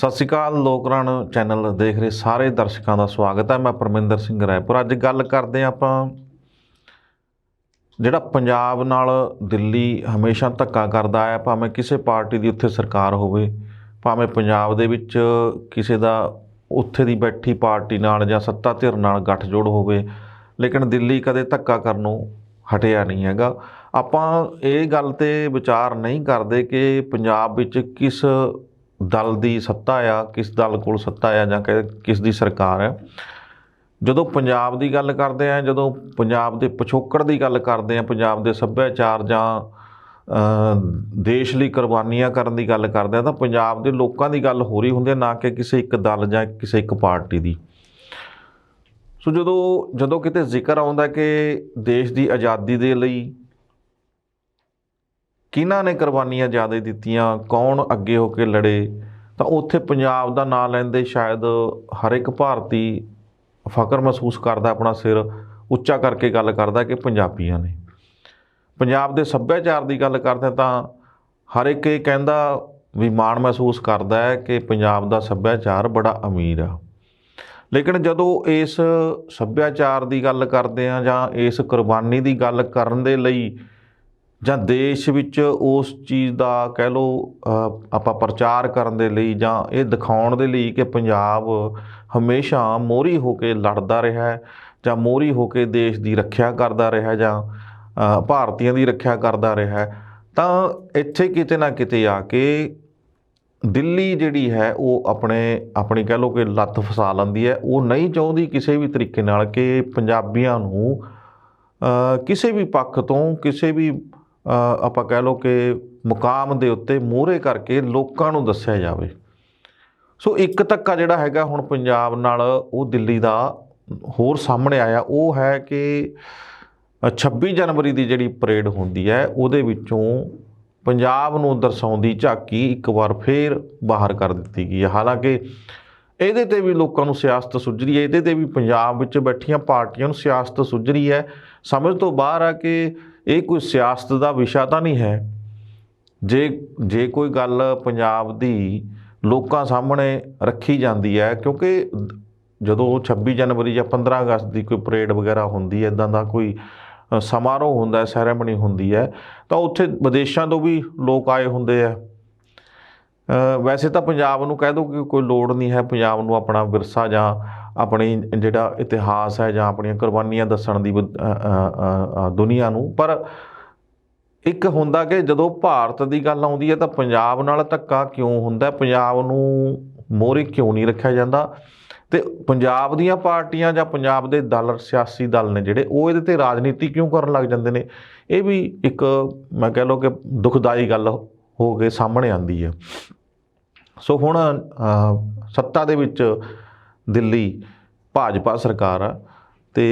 ਸਤਿ ਸ਼੍ਰੀ ਅਕਾਲ ਲੋਕਰਾਣ ਚੈਨਲ ਦੇਖ ਰਹੇ ਸਾਰੇ ਦਰਸ਼ਕਾਂ ਦਾ ਸਵਾਗਤ ਹੈ। ਮੈਂ ਪਰਮਿੰਦਰ ਸਿੰਘ ਰਾਏਪੁਰ। ਅੱਜ ਗੱਲ ਕਰਦੇ ਹਾਂ ਆਪਾਂ ਜਿਹੜਾ ਪੰਜਾਬ ਨਾਲ ਦਿੱਲੀ ਹਮੇਸ਼ਾ ਧੱਕਾ ਕਰਦਾ ਹੈ, ਭਾਵੇਂ ਕਿਸੇ ਪਾਰਟੀ ਦੀ ਉੱਥੇ ਸਰਕਾਰ ਹੋਵੇ, ਭਾਵੇਂ ਪੰਜਾਬ ਦੇ ਵਿੱਚ ਕਿਸੇ ਦਾ ਉੱਥੇ ਦੀ ਬੈਠੀ ਪਾਰਟੀ ਨਾਲ ਜਾਂ ਸੱਤਾ ਧਿਰ ਨਾਲ ਗੱਠਜੋੜ ਹੋਵੇ, ਲੇਕਿਨ ਦਿੱਲੀ ਕਦੇ ਧੱਕਾ ਕਰਨੋਂ ਹਟਿਆ ਨਹੀਂ ਹੈਗਾ। ਆਪਾਂ ਇਹ ਗੱਲ ਤੇ ਵਿਚਾਰ ਨਹੀਂ ਕਰਦੇ ਕਿ ਪੰਜਾਬ ਵਿੱਚ ਕਿਸ ਦਲ ਦੀ ਸੱਤਾ ਆ, ਕਿਸ ਦਲ ਕੋਲ ਸੱਤਾ ਆ ਜਾਂ ਕਿ ਕਿਸ ਦੀ ਸਰਕਾਰ ਹੈ ਜਦੋਂ ਪੰਜਾਬ ਦੀ ਗੱਲ ਕਰਦੇ ਆ, ਜਦੋਂ ਪੰਜਾਬ ਦੇ ਪਿਛੋਕੜ ਦੀ ਗੱਲ ਕਰਦੇ ਆ, ਪੰਜਾਬ ਦੇ ਸੱਭਿਆਚਾਰ ਜਾਂ ਦੇਸ਼ ਲਈ ਕੁਰਬਾਨੀਆਂ ਕਰਨ ਦੀ ਗੱਲ ਕਰਦੇ ਆ, ਤਾਂ ਪੰਜਾਬ ਦੇ ਲੋਕਾਂ ਦੀ ਗੱਲ ਹੋ ਰਹੀ ਹੁੰਦੀ ਨਾ ਕਿ ਕਿਸੇ ਇੱਕ ਦਲ ਜਾਂ ਕਿਸੇ ਇੱਕ ਪਾਰਟੀ ਦੀ। ਸੋ ਜਦੋਂ ਜਦੋਂ ਕਿਤੇ ਜ਼ਿਕਰ ਆਉਂਦਾ ਕਿ ਦੇਸ਼ ਦੀ ਆਜ਼ਾਦੀ ਦੇ ਲਈ ਕਿਹਨਾਂ ਨੇ ਕੁਰਬਾਨੀਆਂ ਜ਼ਿਆਦਾ ਦਿੱਤੀਆਂ? ਕੌਣ ਅੱਗੇ ਹੋ ਕੇ ਲੜੇ? ਤਾਂ ਉੱਥੇ ਪੰਜਾਬ ਦਾ ਨਾਂ ਲੈਂਦੇ ਸ਼ਾਇਦ ਹਰ ਇੱਕ ਭਾਰਤੀ ਫਕਰ ਮਹਿਸੂਸ ਕਰਦਾ, ਆਪਣਾ ਸਿਰ ਉੱਚਾ ਕਰਕੇ ਗੱਲ ਕਰਦਾ ਕਿ ਪੰਜਾਬੀਆਂ ਨੇ। ਪੰਜਾਬ ਦੇ ਸੱਭਿਆਚਾਰ ਦੀ ਗੱਲ ਕਰਦੇ ਤਾਂ ਹਰ ਇੱਕ ਇਹ ਕਹਿੰਦਾ ਵੀ ਮਾਣ ਮਹਿਸੂਸ ਕਰਦਾ ਹੈ ਕਿ ਪੰਜਾਬ ਦਾ ਸੱਭਿਆਚਾਰ ਬੜਾ ਅਮੀਰ ਆ। ਲੇਕਿਨ ਜਦੋਂ ਇਸ ਸੱਭਿਆਚਾਰ ਦੀ ਗੱਲ ਕਰਦੇ ਆ ਜਾਂ ਇਸ ਕੁਰਬਾਨੀ ਦੀ ਗੱਲ ਕਰਨ ਦੇ ਲਈ ਜਾਂ ਦੇਸ਼ ਵਿੱਚ ਉਸ ਚੀਜ਼ ਦਾ ਕਹਿ ਲਓ ਆਪਾਂ ਪ੍ਰਚਾਰ ਕਰਨ ਦੇ ਲਈ ਜਾਂ ਇਹ ਦਿਖਾਉਣ ਦੇ ਲਈ ਕਿ ਪੰਜਾਬ ਹਮੇਸ਼ਾ ਮੋਹਰੀ ਹੋ ਕੇ ਲੜਦਾ ਰਿਹਾ ਹੈ ਜਾਂ ਮੋਹਰੀ ਹੋ ਕੇ ਦੇਸ਼ ਦੀ ਰੱਖਿਆ ਕਰਦਾ ਰਿਹਾ ਜਾਂ ਭਾਰਤੀਆਂ ਦੀ ਰੱਖਿਆ ਕਰਦਾ ਰਿਹਾ ਤਾਂ ਇੱਥੇ ਕਿਤੇ ਨਾ ਕਿਤੇ ਆ ਕੇ ਦਿੱਲੀ ਜਿਹੜੀ ਹੈ ਉਹ ਆਪਣੇ, ਆਪਣੀ ਕਹਿ ਲਓ ਕਿ ਲੱਤ ਫਸਾ ਲੈਂਦੀ ਹੈ। ਉਹ ਨਹੀਂ ਚਾਹੁੰਦੀ ਕਿਸੇ ਵੀ ਤਰੀਕੇ ਨਾਲ ਕਿ ਪੰਜਾਬੀਆਂ ਨੂੰ ਕਿਸੇ ਵੀ ਪੱਖ ਤੋਂ, ਕਿਸੇ ਵੀ ਆਪਾਂ ਕਹਿ ਲਓ ਕਿ ਮੁਕਾਮ ਦੇ ਉੱਤੇ ਮੋਹਰੇ ਕਰਕੇ ਲੋਕਾਂ ਨੂੰ ਦੱਸਿਆ ਜਾਵੇ। ਸੋ ਇੱਕ ਧੱਕਾ ਜਿਹੜਾ ਹੈਗਾ ਹੁਣ ਪੰਜਾਬ ਨਾਲ ਉਹ ਦਿੱਲੀ ਦਾ ਹੋਰ ਸਾਹਮਣੇ ਆਇਆ। ਉਹ ਹੈ ਕਿ ਅ, 26 ਜਨਵਰੀ ਦੀ ਜਿਹੜੀ ਪਰੇਡ ਹੁੰਦੀ ਹੈ ਉਹਦੇ ਵਿੱਚੋਂ ਪੰਜਾਬ ਨੂੰ ਦਰਸਾਉਂਦੀ ਝਾਕੀ ਇੱਕ ਵਾਰ ਫੇਰ ਬਾਹਰ ਕਰ ਦਿੱਤੀ ਗਈ ਹੈ। ਹਾਲਾਂਕਿ ਇਹਦੇ ਤੇ ਵੀ ਲੋਕਾਂ ਨੂੰ ਸਿਆਸਤ ਸੁੱਝ ਰਹੀ ਹੈ ਇਹਦੇ ਤੇ ਵੀ ਪੰਜਾਬ ਵਿੱਚ ਬੈਠੀਆਂ ਪਾਰਟੀਆਂ ਨੂੰ ਸਿਆਸਤ ਸੁੱਝ ਰਹੀ ਹੈ। ਸਮਝ ਤੋਂ ਬਾਹਰ ਆ ਕਿ ਇਹ ਕੋਈ ਸਿਆਸਤ ਦਾ ਵਿਸ਼ਾ ਤਾਂ ਨਹੀਂ ਹੈ। ਜੇ ਜੇ ਕੋਈ ਗੱਲ ਪੰਜਾਬ ਦੀ ਲੋਕਾਂ ਸਾਹਮਣੇ ਰੱਖੀ ਜਾਂਦੀ ਹੈ, ਕਿਉਂਕਿ ਜਦੋਂ 26 ਜਨਵਰੀ ਜਾਂ 15 ਅਗਸਤ ਦੀ ਕੋਈ ਪਰੇਡ ਵਗੈਰਾ ਹੁੰਦੀ ਹੈ, ਇਦਾਂ ਦਾ ਕੋਈ ਸਮਾਰੋਹ ਹੁੰਦਾ ਹੈ, ਸੈਰੇਮਨੀ ਹੁੰਦੀ ਹੈ, ਤਾਂ ਉੱਥੇ ਵਿਦੇਸ਼ਾਂ ਤੋਂ ਵੀ ਲੋਕ ਆਏ ਹੁੰਦੇ ਆ। ਵੈਸੇ ਤਾਂ ਪੰਜਾਬ ਨੂੰ ਕਹਿ ਦੋ ਕਿ ਕੋਈ ਲੋੜ ਨਹੀਂ ਹੈ, ਪੰਜਾਬ ਨੂੰ ਆਪਣਾ ਵਿਰਸਾ ਜਾਂ ਆਪਣੀ ਜਿਹੜਾ ਇਤਿਹਾਸ ਹੈ ਜਾਂ ਆਪਣੀਆਂ ਕੁਰਬਾਨੀਆਂ ਦੱਸਣ ਦੀ ਦੁਨੀਆ ਨੂੰ, ਪਰ ਇੱਕ ਹੁੰਦਾ ਕਿ ਜਦੋਂ ਭਾਰਤ ਦੀ ਗੱਲ ਆਉਂਦੀ ਹੈ ਤਾਂ ਪੰਜਾਬ ਨਾਲ ਧੱਕਾ ਕਿਉਂ ਹੁੰਦਾ? ਪੰਜਾਬ ਨੂੰ ਮੋਹਰੇ ਕਿਉਂ ਨਹੀਂ ਰੱਖਿਆ ਜਾਂਦਾ? ਤੇ ਪੰਜਾਬ ਦੀਆਂ ਪਾਰਟੀਆਂ ਜਾਂ ਪੰਜਾਬ ਦੇ ਦਲ, ਸਿਆਸੀ ਦਲ ਨੇ ਜਿਹੜੇ, ਉਹ ਇਹਦੇ ਤੇ ਰਾਜਨੀਤੀ ਕਿਉਂ ਕਰਨ ਲੱਗ ਜਾਂਦੇ ਨੇ? ਇਹ ਵੀ ਇੱਕ ਮੈਂ ਕਹਿ ਲਓ ਕਿ ਦੁਖਦਾਈ ਗੱਲ ਹੋ ਕੇ ਸਾਹਮਣੇ ਆਂਦੀ ਹੈ। ਸੋ ਹੁਣ ਸੱਤਾ ਦੇ ਵਿੱਚ ਦਿੱਲੀ ਭਾਜਪਾ ਸਰਕਾਰ ਆ ਤੇ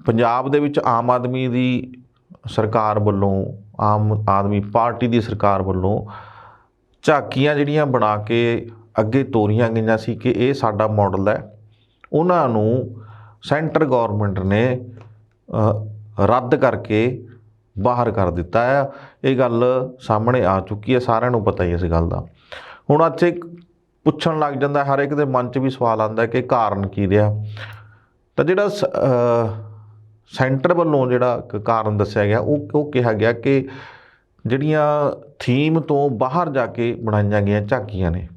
ਪੰਜਾਬ ਦੇ ਵਿੱਚ ਆਮ ਆਦਮੀ ਦੀ ਸਰਕਾਰ ਵੱਲੋਂ, ਆਮ ਆਦਮੀ ਪਾਰਟੀ ਦੀ ਸਰਕਾਰ ਵੱਲੋਂ ਝਾਕੀਆਂ ਜਿਹੜੀਆਂ ਬਣਾ ਕੇ ਅੱਗੇ ਤੋਰੀਆਂ ਗਈਆਂ ਸੀ ਕਿ ਇਹ ਸਾਡਾ ਮਾਡਲ ਹੈ। ਉਹਨਾਂ ਨੂੰ ਸੈਂਟਰ ਗਵਰਨਮੈਂਟ ਨੇ ਰੱਦ ਕਰਕੇ ਬਾਹਰ ਕਰ ਦਿੱਤਾ ਹੈ ਇਹ ਗੱਲ ਸਾਹਮਣੇ ਆ ਚੁੱਕੀ ਹੈ, ਸਾਰਿਆਂ ਨੂੰ ਪਤਾ ਹੀ ਹੈ ਇਸ ਗੱਲ ਦਾ। ਹੁਣ ਇੱਥੇ ਪੁੱਛਣ ਲੱਗ ਜਾਂਦਾ, ਹਰ ਇੱਕ ਦੇ ਮਨ 'ਚ ਵੀ ਸਵਾਲ ਆਉਂਦਾ ਕਿ ਕਾਰਨ ਕੀ ਰਿਹਾ। ਤਾਂ ਜਿਹੜਾ ਸ- ਸੈਂਟਰ ਵੱਲੋਂ ਜਿਹੜਾ ਕਾਰਨ ਦੱਸਿਆ ਗਿਆ, ਉਹ ਉਹ ਕਿਹਾ ਗਿਆ ਕਿ ਜਿਹੜੀਆਂ ਥੀਮ ਤੋਂ ਬਾਹਰ ਜਾ ਕੇ ਬਣਾਈਆਂ ਗਈਆਂ ਝਾਕੀਆਂ ਨੇ।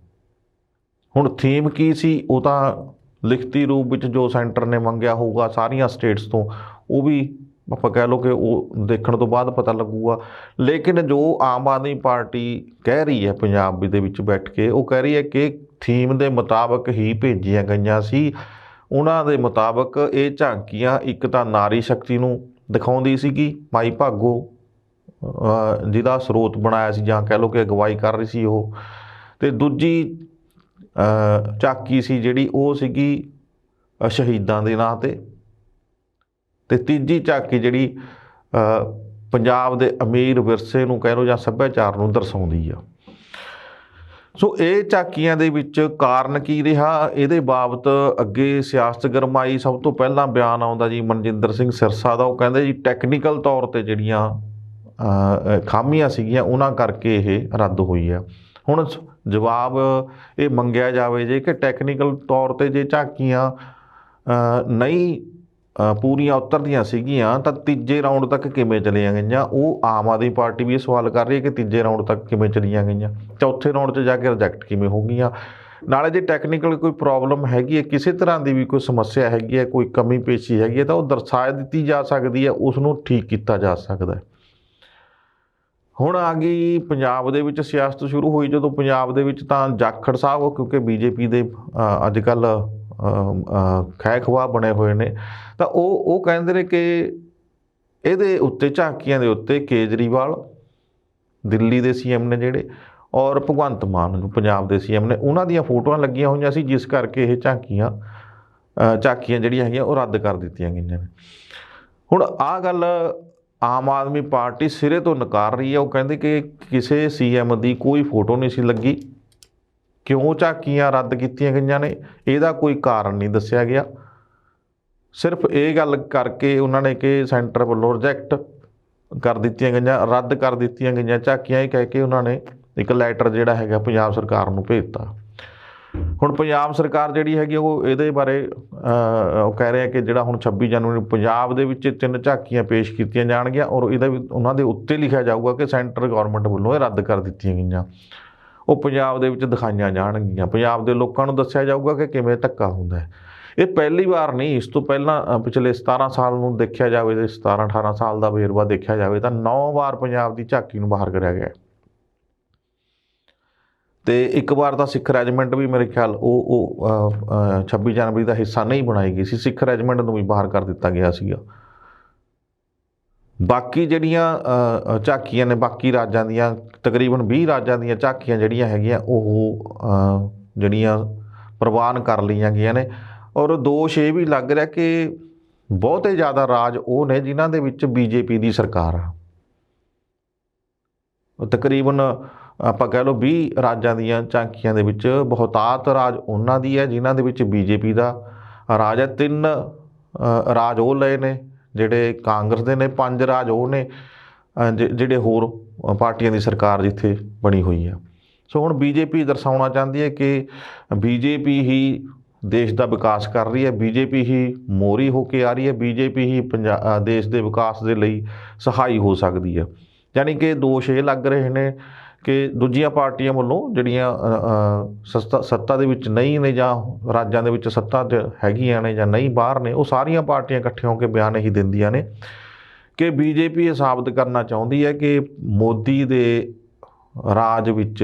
ਹੁਣ ਥੀਮ ਕੀ ਸੀ, ਉਹ ਤਾਂ ਲਿਖਤੀ ਰੂਪ ਵਿੱਚ ਜੋ ਸੈਂਟਰ ਨੇ ਮੰਗਿਆ ਹੋਊਗਾ ਸਾਰੀਆਂ ਸਟੇਟਸ ਤੋਂ, ਉਹ ਵੀ ਆਪਾਂ ਕਹਿ ਲਓ ਕਿ ਉਹ ਦੇਖਣ ਤੋਂ ਬਾਅਦ ਪਤਾ ਲੱਗੂਗਾ। ਲੇਕਿਨ ਜੋ ਆਮ ਆਦਮੀ ਪਾਰਟੀ ਕਹਿ ਰਹੀ ਹੈ ਪੰਜਾਬ ਦੇ ਵਿੱਚ ਬੈਠ ਕੇ, ਉਹ ਕਹਿ ਰਹੀ ਹੈ ਕਿ ਥੀਮ ਦੇ ਮੁਤਾਬਕ ਹੀ ਭੇਜੀਆਂ ਗਈਆਂ ਸੀ। ਉਹਨਾਂ ਦੇ ਮੁਤਾਬਕ ਇਹ ਝਾਂਕੀਆਂ ਇੱਕ ਤਾਂ ਨਾਰੀ ਸ਼ਕਤੀ ਨੂੰ ਦਿਖਾਉਂਦੀ ਸੀਗੀ ਮਾਈ ਭਾਗੋ ਜਿਹਦਾ ਸਰੋਤ ਬਣਾਇਆ ਸੀ ਜਾਂ ਕਹਿ ਲਓ ਕਿ ਅਗਵਾਈ ਕਰ ਰਹੀ ਸੀ ਉਹ। ਤੇ ਦੂਜੀ ਝਾਕੀ ਸੀ ਜਿਹੜੀ ਉਹ ਸੀਗੀ ਸ਼ਹੀਦਾਂ ਦੇ ਨਾਂ ਤੇ। ਤੇ ਤੀਜੀ ਝਾਕੀ ਜਿਹੜੀ ਪੰਜਾਬ ਦੇ ਅਮੀਰ ਵਿਰਸੇ ਨੂੰ ਕਹਿ ਲਓ ਜਾਂ ਸੱਭਿਆਚਾਰ ਨੂੰ ਦਰਸਾਉਂਦੀ ਆ। ਸੋ ਇਹ ਝਾਕੀਆਂ ਦੇ ਵਿੱਚ ਕਾਰਨ ਕੀ ਰਿਹਾ? ਇਹਦੇ ਬਾਬਤ ਅੱਗੇ ਸਿਆਸਤ ਗਰਮਾਈ ਸਭ ਤੋਂ ਪਹਿਲਾਂ ਬਿਆਨ ਆਉਂਦਾ ਜੀ ਮਨਜਿੰਦਰ ਸਿੰਘ ਸਿਰਸਾ ਦਾ। ਉਹ ਕਹਿੰਦੇ ਜੀ ਟੈਕਨੀਕਲ ਤੌਰ ਤੇ ਜਿਹੜੀਆਂ ਖਾਮੀਆਂ ਸੀਗੀਆਂ, ਉਹਨਾਂ ਕਰਕੇ ਇਹ ਰੱਦ ਹੋਈ ਆ। ਹੁਣ ਸ- ਜਵਾਬ ਇਹ ਮੰਗਿਆ ਜਾਵੇ ਜੇ ਕਿ ਟੈਕਨੀਕਲ ਤੌਰ ਤੇ ਜੇ ਝਾਕੀਆਂ ਨਹੀਂ ਪੂਰੀਆਂ ਉਤਰਦੀਆਂ ਸੀਗੀਆਂ, ਤਾਂ ਤੀਜੇ ਰਾਊਂਡ ਤੱਕ ਕਿਵੇਂ ਚਲੀਆਂ ਗਈਆਂ? ਉਹ ਆਮ ਆਦਮੀ ਪਾਰਟੀ ਵੀ ਇਹ ਸਵਾਲ ਕਰ ਰਹੀ ਹੈ ਕਿ ਤੀਜੇ ਰਾਊਂਡ ਤੱਕ ਕਿਵੇਂ ਚਲੀਆਂ ਗਈਆਂ? ਚੌਥੇ ਰਾਊਂਡ 'ਚ ਜਾ ਕੇ ਰਿਜੈਕਟ ਕਿਵੇਂ ਹੋ ਗਈਆਂ? ਨਾਲੇ ਜੇ ਟੈਕਨੀਕਲ ਕੋਈ ਪ੍ਰੋਬਲਮ ਹੈਗੀ ਹੈ, ਕਿਸੇ ਤਰ੍ਹਾਂ ਦੀ ਵੀ ਕੋਈ ਸਮੱਸਿਆ ਹੈਗੀ ਹੈ, ਕੋਈ ਕਮੀ ਪੇਸ਼ੀ ਹੈਗੀ ਹੈ, ਤਾਂ ਉਹ ਦਰਸਾ ਦਿੱਤੀ ਜਾ ਸਕਦੀ ਹੈ ਉਸ ਨੂੰ ਠੀਕ ਕੀਤਾ ਜਾ ਸਕਦਾ ਹੈ। ਹੁਣ ਆ ਗਈ ਪੰਜਾਬ ਦੇ ਵਿੱਚ ਸਿਆਸਤ ਸ਼ੁਰੂ ਹੋਈ, ਜਦੋਂ ਪੰਜਾਬ ਦੇ ਵਿੱਚ ਤਾਂ ਜਾਖੜ ਸਾਹਿਬ, ਕਿਉਂਕਿ ਬੀਜੇਪੀ ਦੇ ਅੱਜ ਕੱਲ੍ਹ ਖੈ ਖਵਾ ਬਣੇ ਹੋਏ ਨੇ। ਤਾਂ ਉਹ ਉਹ ਕਹਿੰਦੇ ਨੇ ਕਿ ਇਹਦੇ ਉੱਤੇ, ਝਾਕੀਆਂ ਦੇ ਉੱਤੇ ਕੇਜਰੀਵਾਲ, ਦਿੱਲੀ ਦੇ ਸੀਐਮ ਨੇ ਜਿਹੜੇ, ਔਰ ਭਗਵੰਤ ਮਾਨ ਜੋ ਪੰਜਾਬ ਦੇ ਸੀਐਮ ਨੇ, ਉਹਨਾਂ ਦੀਆਂ ਫੋਟੋਆਂ ਲੱਗੀਆਂ ਹੋਈਆਂ ਸੀ, ਜਿਸ ਕਰਕੇ ਇਹ ਝਾਕੀਆਂ ਝਾਕੀਆਂ ਜਿਹੜੀਆਂ ਹੈਗੀਆਂ, ਉਹ ਰੱਦ ਕਰ ਦਿੱਤੀਆਂ ਗਈਆਂ ਨੇ। ਹੁਣ ਆਹ ਗੱਲ ਆਮ ਆਦਮੀ ਪਾਰਟੀ ਸਿਰੇ ਤੋਂ ਨਕਾਰ ਰਹੀ ਹੈ। ਉਹ ਕਹਿੰਦੇ ਕਿ ਕਿਸੇ ਸੀਐਮ ਦੀ ਕੋਈ ਫੋਟੋ ਨਹੀਂ ਸੀ ਲੱਗੀ। ਕਿਉਂ ਝਾਕੀਆਂ ਰੱਦ ਕੀਤੀਆਂ ਗਈਆਂ ਨੇ? ਇਹਦਾ ਕੋਈ ਕਾਰਨ ਨਹੀਂ ਦੱਸਿਆ ਗਿਆ। ਸਿਰਫ ਇਹ ਗੱਲ ਕਰਕੇ ਉਹਨਾਂ ਨੇ ਕਿ ਸੈਂਟਰ ਵੱਲੋਂ ਰਿਜੈਕਟ ਕਰ ਦਿੱਤੀਆਂ ਗਈਆਂ, ਰੱਦ ਕਰ ਦਿੱਤੀਆਂ ਗਈਆਂ ਝਾਕੀਆਂ। ਇਹ ਕਹਿ ਕੇ ਉਹਨਾਂ ਨੇ ਇੱਕ ਲੈਟਰ ਜਿਹੜਾ ਹੈਗਾ ਪੰਜਾਬ ਸਰਕਾਰ ਨੂੰ ਭੇਜਤਾ। ਹੁਣ ਪੰਜਾਬ ਸਰਕਾਰ ਜਿਹੜੀ ਹੈਗੀ ਉਹ ਇਹਦੇ ਬਾਰੇ ਉਹ ਕਹਿ ਰਹੇ ਕਿ ਜਿਹੜਾ ਹੁਣ 26 ਜਨਵਰੀ ਨੂੰ ਪੰਜਾਬ ਦੇ ਵਿੱਚ ਤਿੰਨ ਝਾਕੀਆਂ ਪੇਸ਼ ਕੀਤੀਆਂ ਜਾਣਗੀਆਂ ਔਰ ਇਹਦਾ ਵੀ ਉਹਨਾਂ ਦੇ ਉੱਤੇ ਲਿਖਿਆ ਜਾਊਗਾ ਕਿ ਸੈਂਟਰ ਗਵਰਨਮੈਂਟ ਵੱਲੋਂ ਇਹ ਰੱਦ ਕਰ ਦਿੱਤੀਆਂ ਗਈਆਂ। ਉਹ ਪੰਜਾਬ ਦੇ ਵਿੱਚ ਦਿਖਾਈਆਂ ਜਾਣਗੀਆਂ। ਪੰਜਾਬ ਦੇ ਲੋਕਾਂ ਨੂੰ ਦੱਸਿਆ ਜਾਊਗਾ ਕਿ ਕਿਵੇਂ ਧੱਕਾ ਹੁੰਦਾ ਹੈ। ਇਹ ਪਹਿਲੀ ਵਾਰ ਨਹੀਂ ਇਸ ਤੋਂ ਪਹਿਲਾਂ ਪਿਛਲੇ 17 ਸਾਲ ਨੂੰ ਦੇਖਿਆ ਜਾਵੇ ਤੇ 17 18 ਸਾਲ ਦਾ ਵੇਰਵਾ ਦੇਖਿਆ ਜਾਵੇ ਤਾਂ 9 ਵਾਰ ਪੰਜਾਬ ਦੀ ਝਾਕੀ ਨੂੰ ਬਾਹਰ ਕਰਿਆ ਗਿਆ ਹੈ। ਤੇ ਇੱਕ ਵਾਰ ਤਾਂ ਸਿੱਖ ਰੈਜੀਮੈਂਟ ਵੀ ਮੇਰੇ ਖਿਆਲ ਉਹ ਉਹ ਅ, 26 ਜਨਵਰੀ ਦਾ ਹਿੱਸਾ ਨਹੀਂ ਬਣਾਈ ਗਈ ਸੀ। ਸਿੱਖ ਰੈਜੀਮੈਂਟ ਨੂੰ ਵੀ ਬਾਹਰ ਕਰ ਦਿੱਤਾ ਗਿਆ ਸੀਗਾ। ਬਾਕੀ ਜਿਹੜੀਆਂ ਝਾਕੀਆਂ ਨੇ, ਬਾਕੀ ਰਾਜਾਂ ਦੀਆਂ, ਤਕਰੀਬਨ 20 ਰਾਜਾਂ ਦੀਆਂ ਝਾਕੀਆਂ ਜਿਹੜੀਆਂ ਹੈਗੀਆਂ, ਉਹ ਜਿਹੜੀਆਂ ਪ੍ਰਵਾਨ ਕਰ ਲਈਆਂ ਗਈਆਂ ਨੇ। ਔਰ ਦੋਸ਼ ਇਹ ਵੀ ਲੱਗ ਰਿਹਾ ਕਿ ਬਹੁਤੇ ਜ਼ਿਆਦਾ ਰਾਜ ਉਹ ਨੇ ਜਿਨ੍ਹਾਂ ਦੇ ਵਿੱਚ ਬੀਜੇਪੀ ਦੀ ਸਰਕਾਰ ਆ। ਤਕਰੀਬਨ ਆਪਾਂ ਕਹਿ ਲਓ 20 ਰਾਜਾਂ ਦੀਆਂ ਝਾਕੀਆਂ ਦੇ ਵਿੱਚ ਬਹੁਤਾਤ ਰਾਜ ਉਹਨਾਂ ਦੀ ਹੈ, ਜਿਨ੍ਹਾਂ ਦੇ ਵਿੱਚ ਬੀਜੇਪੀ ਦਾ ਰਾਜ ਹੈ। ਤਿੰਨ ਰਾਜ ਉਹ ਲਏ ਨੇ ਜਿਹੜੇ ਕਾਂਗਰਸ ਦੇ ਨੇ, ਪੰਜ ਰਾਜ ਉਹ ਨੇ ਜਿਹੜੇ ਹੋਰ ਪਾਰਟੀਆਂ ਦੀ ਸਰਕਾਰ ਜਿੱਥੇ ਬਣੀ ਹੋਈ ਹੈ ਸੋ ਹੁਣ ਬੀਜੇਪੀ ਦਰਸਾਉਣਾ ਚਾਹੁੰਦੀ ਹੈ ਕਿ ਬੀਜੇਪੀ ਹੀ ਦੇਸ਼ ਦਾ ਵਿਕਾਸ ਕਰ ਰਹੀ ਹੈ, ਬੀਜੇਪੀ ਹੀ ਮੋਰੀ ਹੋ ਕੇ ਆ ਰਹੀ ਹੈ, ਬੀਜੇਪੀ ਹੀ ਪੰਜਾ ਦੇਸ਼ ਦੇ ਵਿਕਾਸ ਦੇ ਲਈ ਸਹਾਈ ਹੋ ਸਕਦੀ ਹੈ। ਯਾਨੀ ਕਿ ਦੋਸ਼ ਇਹ ਲੱਗ ਰਹੇ ਨੇ ਕਿ ਦੂਜੀਆਂ ਪਾਰਟੀਆਂ ਵੱਲੋਂ ਜਿਹੜੀਆਂ ਅ, ਸੱਤਾ ਦੇ ਵਿੱਚ ਨਹੀਂ ਨੇ ਜਾਂ ਰਾਜਾਂ ਦੇ ਵਿੱਚ ਸੱਤਾ 'ਚ ਹੈਗੀਆਂ ਨੇ ਜਾਂ ਨਹੀਂ ਬਾਹਰ ਨੇ ਉਹ ਸਾਰੀਆਂ ਪਾਰਟੀਆਂ ਇਕੱਠੇ ਹੋ ਕੇ ਬਿਆਨ ਹੀ ਦਿੰਦੀਆਂ ਨੇ ਕਿ ਬੀਜੇਪੀ ਇਹ ਸਾਬਤ ਕਰਨਾ ਚਾਹੁੰਦੀ ਹੈ ਕਿ ਮੋਦੀ ਦੇ ਰਾਜ ਵਿੱਚ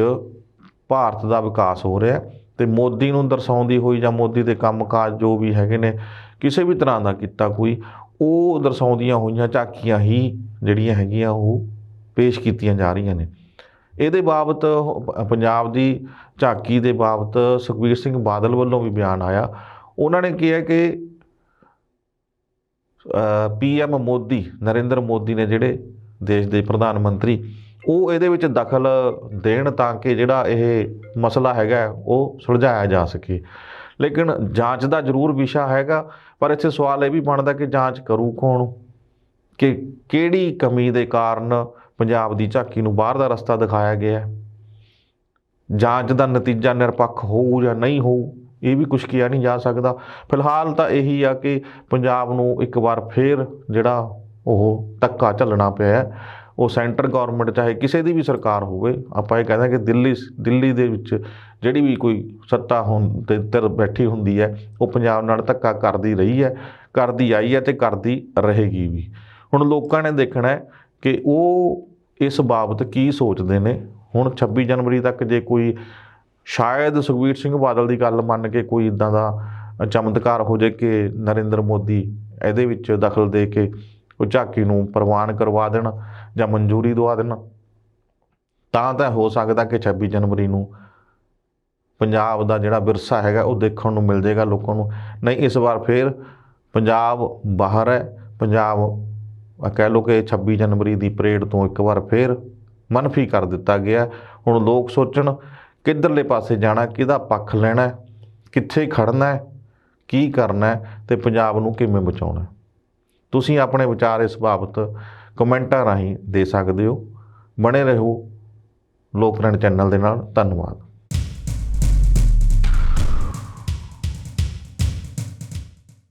ਭਾਰਤ ਦਾ ਵਿਕਾਸ ਹੋ ਰਿਹਾ ਹੈ ਤੇ ਮੋਦੀ ਨੂੰ ਦਰਸਾਉਂਦੀ ਹੋਈ ਜਾਂ ਮੋਦੀ ਦੇ ਕੰਮਕਾਜ ਜੋ ਵੀ ਹੈਗੇ ਨੇ ਕਿਸੇ ਵੀ ਤਰ੍ਹਾਂ ਦਾ ਕੀਤਾ ਕੋਈ ਉਹ ਦਰਸਾਉਂਦੀਆਂ ਹੋਈਆਂ ਝਾਕੀਆਂ ਹੀ ਜਿਹੜੀਆਂ ਹੈਗੀਆਂ ਉਹ ਪੇਸ਼ ਕੀਤੀਆਂ ਜਾ ਰਹੀਆਂ ਨੇ। ਇਹਦੇ ਬਾਬਤ ਪੰਜਾਬ ਦੀ ਝਾਕੀ ਦੇ ਬਾਬਤ ਸੁਖਬੀਰ ਸਿੰਘ ਬਾਦਲ ਵੱਲੋਂ ਵੀ ਬਿਆਨ ਆਇਆ। ਉਹਨਾਂ ਨੇ ਕਿਹਾ ਕਿ ਪੀਐਮ ਮੋਦੀ, ਨਰਿੰਦਰ ਮੋਦੀ ਨੇ ਜਿਹੜੇ ਦੇਸ਼ ਦੇ ਪ੍ਰਧਾਨ ਮੰਤਰੀ, ਉਹ ਇਹਦੇ ਵਿੱਚ ਦਖਲ ਦੇਣ ਤਾਂ ਕਿ ਜਿਹੜਾ ਇਹ ਮਸਲਾ ਹੈਗਾ, ਉਹ ਸੁਲਝਾਇਆ ਜਾ ਸਕੇ। ਲੇਕਿਨ ਜਾਂਚ ਦਾ ਜ਼ਰੂਰ ਵਿਸ਼ਾ ਹੈਗਾ, ਪਰ ਇੱਥੇ ਸਵਾਲ ਇਹ ਵੀ ਬਣਦਾ ਕਿ ਜਾਂਚ ਕਰੂ ਕੌਣ? ਕਿ ਕਿਹੜੀ ਕਮੀ ਦੇ ਕਾਰਨ ਪੰਜਾਬ ਦੀ ਝਾਕੀ ਨੂੰ ਬਾਹਰ ਦਾ ਰਸਤਾ ਦਿਖਾਇਆ ਗਿਆ ਹੈ। ਜਾਂਚ ਦਾ ਨਤੀਜਾ ਨਿਰਪੱਖ ਹੋਊ ਜਾਂ ਨਹੀਂ ਹੋਊ, ਇਹ ਵੀ ਕੁਝ ਕਿਹਾ ਨਹੀਂ ਜਾ ਸਕਦਾ। ਫਿਲਹਾਲ ਤਾਂ ਇਹੀ ਆ ਕਿ ਪੰਜਾਬ ਨੂੰ ਇੱਕ ਵਾਰ ਫੇਰ ਜਿਹੜਾ ਉਹ ਧੱਕਾ ਝੱਲਣਾ ਪਿਆ ਉਹ ਸੈਂਟਰ ਗਵਰਨਮੈਂਟ ਚਾਹੇ ਕਿਸੇ ਦੀ ਵੀ ਸਰਕਾਰ ਹੋਵੇ, ਆਪਾਂ ਇਹ ਕਹਿੰਦੇ ਕਿ ਦਿੱਲੀ ਦਿੱਲੀ ਦੇ ਵਿੱਚ ਜਿਹੜੀ ਵੀ ਕੋਈ ਸੱਤਾ ਹੁਣ ਤੇ ਧਿਰ ਬੈਠੀ ਹੁੰਦੀ ਹੈ, ਉਹ ਪੰਜਾਬ ਨਾਲ ਧੱਕਾ ਕਰਦੀ ਰਹੀ ਹੈ, ਕਰਦੀ ਆਈ ਹੈ ਤੇ ਕਰਦੀ ਰਹੇਗੀ ਵੀ। ਹੁਣ ਲੋਕਾਂ ਨੇ ਦੇਖਣਾ ਹੈ ਕਿ ਉਹ ਇਸ ਬਾਬਤ ਕੀ ਸੋਚਦੇ ਨੇ? ਹੁਣ 26 ਜਨਵਰੀ ਤੱਕ ਜੇ ਕੋਈ ਸ਼ਾਇਦ ਸੁਖਬੀਰ ਸਿੰਘ ਬਾਦਲ ਦੀ ਗੱਲ ਮੰਨ ਕੇ ਕੋਈ ਇਦਾਂ ਦਾ ਚਮਤਕਾਰ ਹੋ ਜਾਏ ਕਿ ਨਰਿੰਦਰ ਮੋਦੀ ਇਹਦੇ ਵਿੱਚ ਦਖਲ ਦੇ ਕੇ ਉਹ ਝਾਕੀ ਨੂੰ ਪ੍ਰਵਾਨ ਕਰਵਾ ਦੇਣ ਜਾਂ ਮਨਜ਼ੂਰੀ ਦਵਾ ਦੇਣ, ਤਾਂ ਤਾਂ ਹੋ ਸਕਦਾ ਕਿ 26 ਜਨਵਰੀ ਨੂੰ ਪੰਜਾਬ ਦਾ ਜਿਹੜਾ ਵਿਰਸਾ ਹੈਗਾ ਉਹ ਦੇਖਣ ਨੂੰ ਮਿਲ ਜਾਏਗਾ ਲੋਕਾਂ ਨੂੰ। ਨਹੀਂ, ਇਸ ਵਾਰ ਫੇਰ ਪੰਜਾਬ ਬਾਹਰ ਹੈ, ਪੰਜਾਬ ਆ ਕਹਿ ਲਓ ਕਿ 26 ਜਨਵਰੀ ਦੀ ਪਰੇਡ ਤੋਂ ਇੱਕ ਵਾਰ ਫੇਰ ਮਨਫੀ ਕਰ ਦਿੱਤਾ ਗਿਆ। ਹੁਣ ਲੋਕ ਸੋਚਣ ਕਿੱਧਰਲੇ ਪਾਸੇ ਜਾਣਾ, ਕਿਹਦਾ ਪੱਖ ਲੈਣਾ, ਕਿੱਥੇ ਖੜਨਾ, ਕੀ ਕਰਨਾ ਹੈ ਤੇ ਪੰਜਾਬ ਨੂੰ ਕਿਵੇਂ ਬਚਾਉਣਾ। ਤੁਸੀਂ ਆਪਣੇ ਵਿਚਾਰ ਇਸ ਬਾਬਤ ਕਮੈਂਟਾਂ ਰਾਹੀਂ ਦੇ ਸਕਦੇ ਹੋ। ਬਣੇ ਰਹੋ ਲੋਕਰਣ ਚੈਨਲ ਦੇ ਨਾਲ। ਧੰਨਵਾਦ।